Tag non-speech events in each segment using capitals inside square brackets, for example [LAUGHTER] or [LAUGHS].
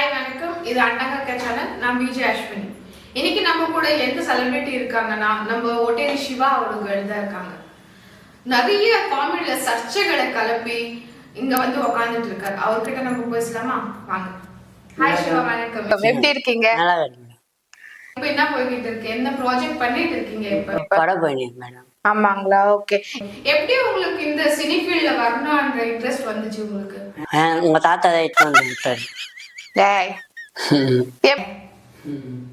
Hi வணக்கம். இது Annakka channel நான் பிஜே அஸ்வினி. இன்னைக்கு நம்ம கூட எந்த செலிபிரிட்டி இருக்காங்கன்னா நம்ம ஒட்டேரி சிவா அவர்கள் தான் இருக்காங்க. நிறைய காமெடியில சர்ச்சைகளை கிளப்பி இங்க வந்து உக்காந்துட்டு இருக்காரு. அவர்கிட்ட நம்ம பேசலாமா? வாங்க. ஹாய் சிவா வணக்கம். எப்படி இருக்கீங்க? இப்ப என்ன போய்கிட்டு இருக்கு? என்ன ப்ராஜெக்ட் பண்ணிட்டு இருக்கீங்க இப்ப? படம் போயினேன் மேடம். ஆமாங்களா? ஓகே எப்படி உங்களுக்கு இந்த சினி ஃபீல்ட்ல வரணும்ன்ற இன்ட்ரெஸ்ட் வந்துச்சு உங்களுக்கு? உங்க தாத்தா தான் இட்டு வந்து விட்டாரு டேய். [LAUGHS] எப்-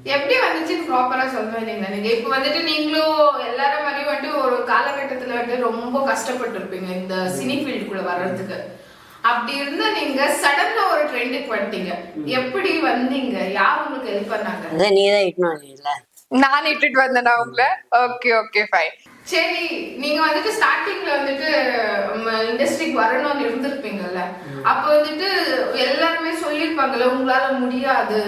எப்படி வந்துச்சுன்னு ப்ராப்பரா சொல்லுவேன் நீங்க நீங்க இப்ப வந்துட்டு நீங்களும் எல்லாரும் மாதிரியும் வந்துட்டு ஒரு காலகட்டத்துல வந்து ரொம்ப கஷ்டப்பட்டு இருப்பீங்க இந்த சினி ஃபீல்டுக்குள்ள வர்றதுக்கு. அப்படி இருந்தா நீங்க சடன்ல ஒரு ட்ரெண்டுக்கு வந்துட்டீங்க. எப்படி வந்தீங்க? யார் உங்களுக்கு ஹெல்ப் பண்ணாங்க? நீ தான் இட்டு வந்தீங்கல்ல? நான் இட்டுட்டு வந்தேனா உங்கள? ஓகே ஓகே ஃபைன் சரி நீங்க வந்துட்டு ஸ்டார்டிங்ல வந்துட்டு இண்டஸ்ட்ரிக்கு வரணும்னு இருந்திருப்பீங்கல்ல? அப்ப வந்துட்டு எல்லாருமே சொல்லிருப்பாங்கல்ல உங்களால முடியாது.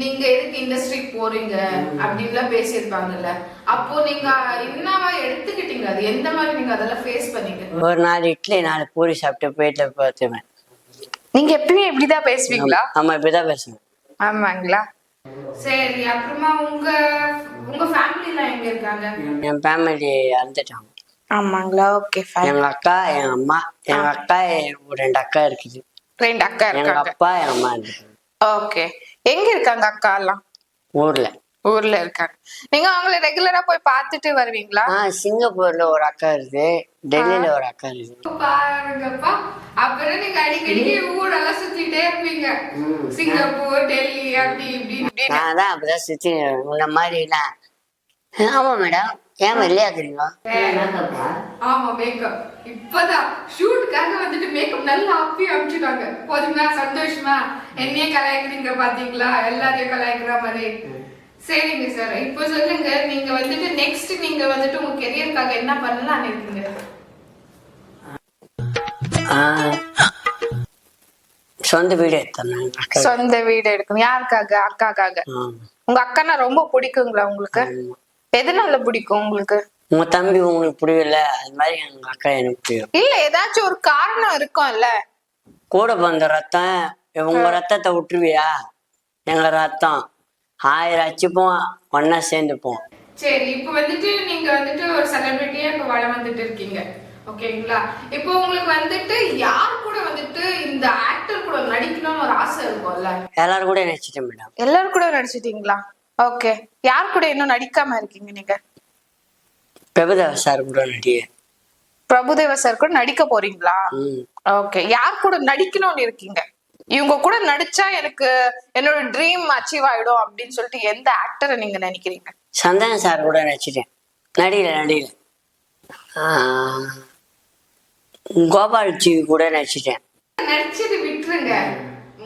நீங்க எதுக்கு இண்டஸ்ட்ரிக்கு போறீங்க? அப்படின்லாம் பேசியிருப்பாங்கல்ல. அப்போ நீங்க என்னவா எடுத்துக்கிட்டீங்க? அது எந்த மாதிரி நீங்க அதெல்லாம் ஃபேஸ் பண்ணீங்க? ஒரு நாலு இட்லி நாலு பூரி சாப்பிட்டு போயிட்டு பார்த்துவேன் நீங்க எப்பயுமே இப்படிதான் பேசுவீங்களா? ஆமா இப்படிதான் பேசுவேன். ஆமாங்களா? சரி அப்புறமா உங்க உங்க ஃபேமிலில எங்க இருக்காங்க? என் ஃபேமிலி இறந்துட்டாங்க. ஆமாங்களா? ஓகே ஃபைன் எங்க அக்கா எங்க அம்மா எங்க அக்கா ஒரு ரெண்டு அக்கா இருக்குது. ரெண்டு அக்கா எங்க இருக்காங்க. அப்பா எங்க அம்மா இருக்குது. ஓகே எங்க இருக்காங்க அக்கா எல்லாம்? ஊர்ல. ஊர்ல இருக்காங்க. நீங்க அவங்கள ரெகுலரா போய் பார்த்துட்டு வருவீங்களா? சிங்கப்பூர்ல ஒரு அக்கா இருக்கு. டெல்லியில ஒரு அக்கா இருக்கு. பாருங்கப்பா அப்புறம் நீங்க அடிக்கடி ஊரெல்லாம் சுத்திட்டே இருப்பீங்க. சிங்கப்பூர் டெல்லி அப்படி இப்படி நான் தான் அப்படிதான் சுத்தி உன்ன மாதிரி எல்லாம் ஆமா மேடம். ஏன் வெள்ளையாக்குறீங்க ஆமா மேக்கப் இப்பதான். ஷூட்டுக்காக வந்துட்டு மேக்கப் நல்லா அப்பி அமிச்சுட்டாங்க. போதுங்களா? சந்தோஷமா? என்னையே கலாய்க்கிறீங்க பாத்தீங்களா? எல்லாரையும் கலாய்க்கிற மாதிரி. சரிங்க சார் இப்போ சொல்லுங்க நீங்க வந்துட்டு நெக்ஸ்ட் நீங்க வந்துட்டு உங்க கெரியருக்காக என்ன பண்ணலாம்னு இருக்கீங்க? ஆஹ் சொந்த வீடு எடுத்தேன் அக்கா சொந்த வீடு எடுக்கணும். யாருக்காக? அக்காக்காக. உங்க அக்கானா ரொம்ப பிடிக்குங்களா உங்களுக்கு. எதனால பிடிக்கும் உங்களுக்கு? உங்க தம்பி உங்களுக்கு புரியல அது மாதிரி எங்க அக்கா எனக்கு புரியும் இல்ல ஏதாச்சும் ஒரு காரணம் இருக்கும்ல? கூட பிறந்த ரத்தம் உங்க ரத்தத்தை விட்டுருவியா? எங்க ரத்தம். ஆயிரம் அச்சுப்போம் ஒன்னா சேர்ந்துப்போம் சரி இப்போ வந்துட்டு நீங்க வந்துட்டு ஒரு செலிபிரிட்டியா இப்ப வளம் வந்துட்டு இருக்கீங்க. ஓகேங்களா? இப்போ உங்களுக்கு வந்துட்டு யார் கூட வந்துட்டு இந்த ஆக்டர் கூட நடிக்கணும்னு ஒரு ஆசை இருக்கும்ல? எல்லாரும் கூட நினைச்சிட்டேன் மேடம் எல்லாரும் கூட நடிச்சிட்டீங்களா? ஓகே. யார் கூட இன்னும் நடிக்காம இருக்கீங்க நீங்க? பிரபுதேவா சார் கூட நடிகை பிரபுதேவா சார் கூட நடிக்க போறீங்களா? ம். ஓகே. யார் கூட நடிக்கணும்னு இருக்கீங்க? இவங்க கூட நடிச்சா எனக்கு என்னோட ட்ரீம் அச்சீவ் ஆயிடும் அப்படின்னு சொல்லிட்டு எந்த ஆக்டரை நீங்க நினைக்கிறீங்க? சந்தான சார் கூட நடிச்சிட்டேன். நடிகல நடிகல ஆஹ் கோபால் ஜி கூட நடிச்சிட்டேன். நடிச்சது விட்டுருங்க.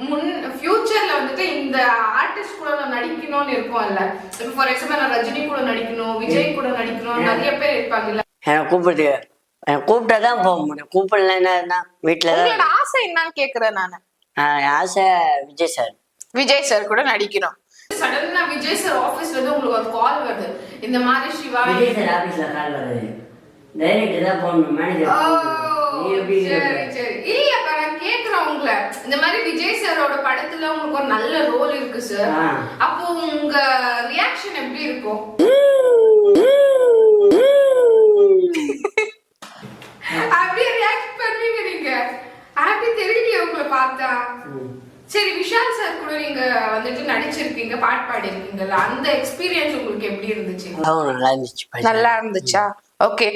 முன் ஃபியூச்சர்ல வந்துட்டு இந்த ஆர்டிஸ்ட் கூட நான் நடிக்கணும்னு இருக்கும்ல. இப்போ ஃபார் எக்ஸாம்பிள் நான் ரஜினி கூட நடிக்கணும் விஜய் கூட நடிக்கணும் நிறைய பேர் இருப்பாங்கல்ல. என்னை கூப்பிட்டு என்னை கூப்பிட்டா தான் போக முடியும். கூப்பிடலன்னா என்ன? வீட்டில் தான் ஆசை என்னன்னு கேக்குறேன் நானு. என் ஆசை விஜய் சார் விஜய் சார் கூட நடிக்கணும். சடனா விஜய் சார் ஆபீஸ்ல இருந்து உங்களுக்கு ஒரு கால் வருது. இந்த மாதிரி சிவா விஜய் சார் ஆஃபீஸில் கால் வருது. டைரக்டர் தான் ஓ, மேனேஜர் சரி சரி. இல்லப்பா நான் கேக்குறேன் உங்களை. இந்த மாதிரி விஜய் சாரோட படத்துல உங்களுக்கு ஒரு நல்ல ரோல் இருக்கு சார். அப்போ உங்க ரியாக்ஷன் எப்படி இருக்கும் அப்படியே ரியாக்ட் பண்ணுவீங்க நீங்க ஹாப்பி தெரியலையே உங்களை பார்த்தா சரி விஷால் சார் கூட நீங்க வந்துட்டு நடிச்சிருக்கீங்க பாட்டு பாடி இருக்கீங்கல்ல அந்த எக்ஸ்பீரியன்ஸ் உங்களுக்கு எப்படி இருந்துச்சு? நல்லா இருந்துச்சு பையன். நல்லா இருந்துச்சா? ஓகே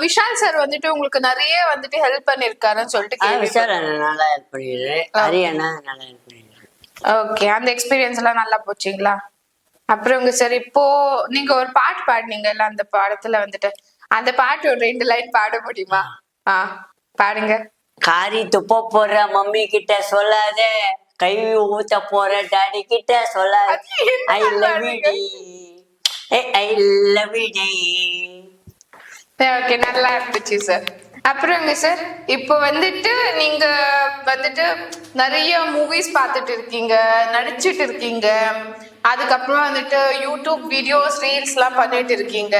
விஷால் சார் வந்துட்டு உங்களுக்கு நிறைய வந்துட்டு ஹெல்ப் பண்ணிருக்காருன்னு சொல்லிட்டு விஷால் நல்லா ஹெல்ப் பண்ணிடுறேன் ஹரி அண்ணா நல்லா ஹெல்ப் பண்ணிடுறேன் ஓகே அந்த எக்ஸ்பீரியன்ஸ் எல்லாம் நல்லா போச்சுங்களா? அப்புறங்க சார் இப்போ நீங்க ஒரு பாட்டு பாடினீங்கல்ல அந்த பாடத்துல வந்துட்டு அந்த பாட்டு ஒரு ரெண்டு லைன் பாட முடியுமா? ஆ. பாடுங்க. காரி துப்ப போற மம்மி கிட்ட சொல்லாத. கை ஊத்த போற டாடி கிட்ட சொல்லாத. என்ன I love? You I love you okay நல்லா இருந்துச்சு சார் அப்புறங்க சார் இப்போ வந்துட்டு நீங்க வந்துட்டு நிறைய மூவிஸ் பார்த்துட்டு இருக்கீங்க நடிச்சிட்டு இருக்கீங்க. அதுக்கப்புறம் வந்துட்டு யூடியூப் வீடியோஸ் ரீல்ஸ் எல்லாம் பண்ணிட்டு இருக்கீங்க.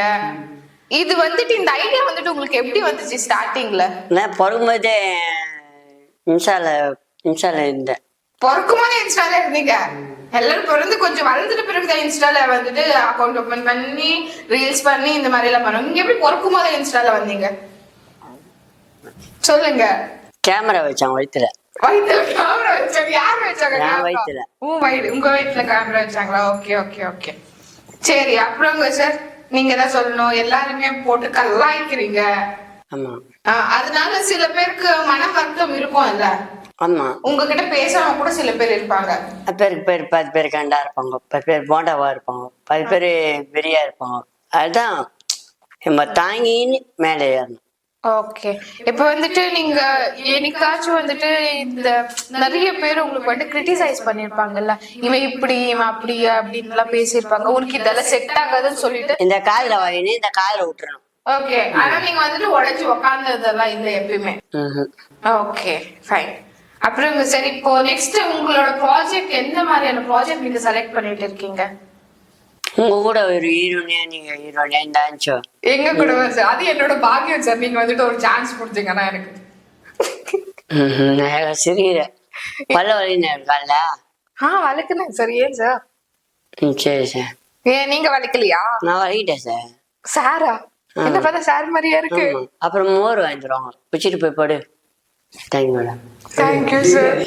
இது வந்துட்டு இந்த ஐடியா வந்துட்டு உங்களுக்கு எப்படி வந்துச்சு ஸ்டார்டிங்ல நான் பிறகும்போதே இன்ஸ்டால இன்ஸ்டால இருந்தேன். பிறக்கும் போது இன்ஸ்டால இருந்தீங்க. எல்லாரும் பிறந்து கொஞ்சம் வளர்ந்துட்ட பிறகுதான் இன்ஸ்டால வந்துட்டு அக்கௌண்ட் ஓபன் பண்ணி ரீல்ஸ் பண்ணி இந்த மாதிரி எல்லாம் பண்ணுவோம் நீங்க எப்படி பிறக்கும் போதே இன்ஸ்டால வந்தீங்க? சொல்லுங்க. கேமரா வச்சான் வயித்துல. வயித்துல கேமரா வச்சாங்க. யார் வச்சாங்க? வயித்துல. உன் வயிறு உங்க வயித்துல கேமரா வச்சாங்களா? ஓகே ஓகே ஓகே சரி அப்புறங்க சார் நீங்க தான் சொல்லணும். எல்லாருமே போட்டு கல்லாய்க்கிறீங்க அதனால சில பேருக்கு மன வருத்தம் இருக்கும்ல. ஆமா. உங்ககிட்ட பேசாம கூட சில பேர் இருப்பாங்க. பேருக்கு பேர் பத்து பேர் கண்டா இருப்பாங்க. பத்து பேர் போண்டாவா இருப்பாங்க. பத்து பேர் பெரியா இருப்பாங்க. அதுதான். நம்ம தாங்கின்னு மேலே ஏறணும். ஓகே. இப்ப வந்துட்டு நீங்க என்னைக்காச்சும் வந்துட்டு இந்த நிறைய பேர் உங்களுக்கு வந்து கிரிட்டிசைஸ் பண்ணிருப்பாங்கல்ல. இவன் இப்படி இவன் அப்படி அப்படின்னு எல்லாம் பேசியிருப்பாங்க. உனக்கு இதெல்லாம் செட் ஆகாதுன்னு சொல்லிட்டு? இந்த காதுல வாயினு இந்த காதுல விட்டுறணும் ஓகே. ஆனா நீங்க வந்துட்டு உடைச்சு உக்காந்ததெல்லாம் இல்ல எப்பயுமே. ஓகே. ஃபைன் அப்புறம் சரி இப்போ நெக்ஸ்ட் உங்களோட ப்ராஜெக்ட் எந்த மாதிரியான ப்ராஜெக்ட் நீங்க செலக்ட் பண்ணிட்டு இருக்கீங்க? உங்க கூட ஒரு ஹீரோனியா நீங்க ஹீரோனியா அஞ்சோ எங்க கூட சார் அது என்னோட பாக்கியம் சார் நீங்க வந்துட்டு ஒரு சான்ஸ் கொடுத்தீங்கன்னா எனக்கு. சிரிக்கிற பல்ல வலின்னு இருக்கால ஆ வளர்க்குனேன் சார் ஏன் சார் சரி சார் ஏன் நீங்க வளர்க்கலையா நான் வலிக்கிட்டேன் சார் சாரா என்ன பார்த்தா சார் மாதிரியா இருக்கு. அப்புறம் மோர் வாங்கிடுவாங்க வச்சுட்டு போய் படு. Thank you madam thank you sir